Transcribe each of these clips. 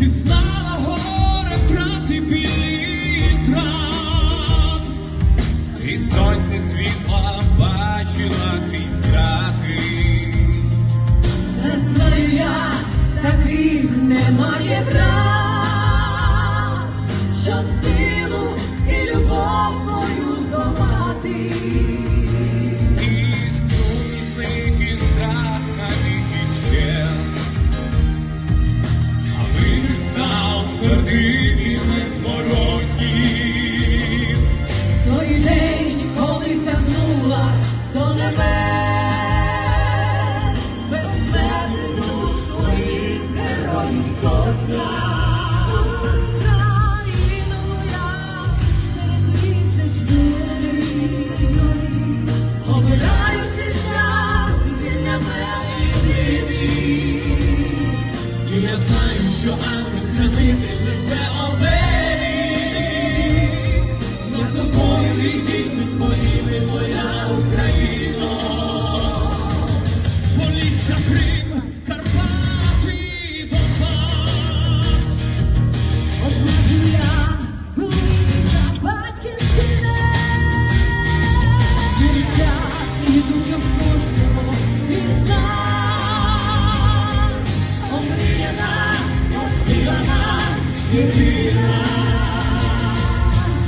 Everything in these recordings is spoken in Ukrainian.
ти знала Став твердий і незворотній. Той день, коли сягнула до небес, безсмертних душ твоїх героїв сотня. Я знаю, що ангел хранитель несе обері. Над тобою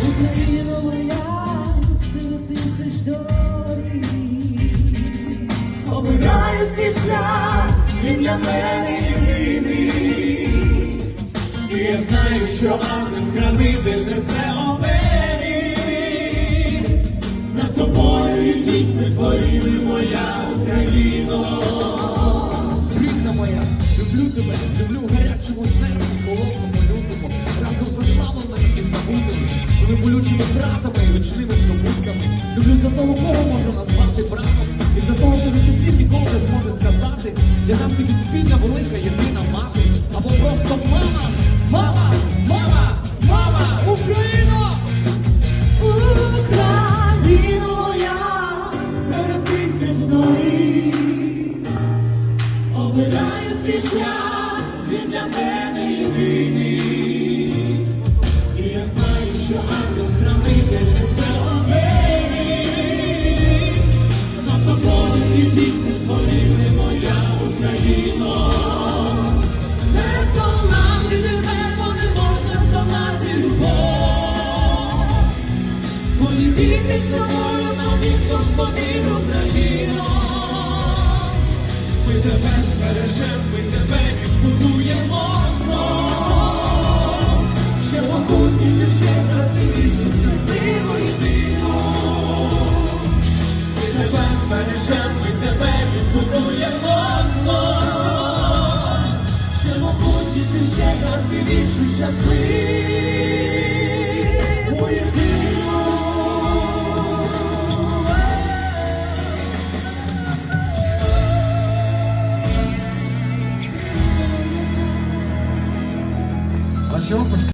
Україна моя, доріг. Обираю свій шлях, мене знаю, що ангел хранитель несе обері. Над тобою і дітьми моя Україно. Рідна моя, люблю тебе, люблю в гарячому болючими втратами і вічними здобутками. Люблю за того, кого можу назвати братом, і за того, хто від слів ніколи не зможе сказати, для нас ти спільна велика єдина мати, або просто мама, мама, мама, мама, Україно! Україно моя, серед тисяч доріг, обираю свій шлях, він для мене єдиний. cachorros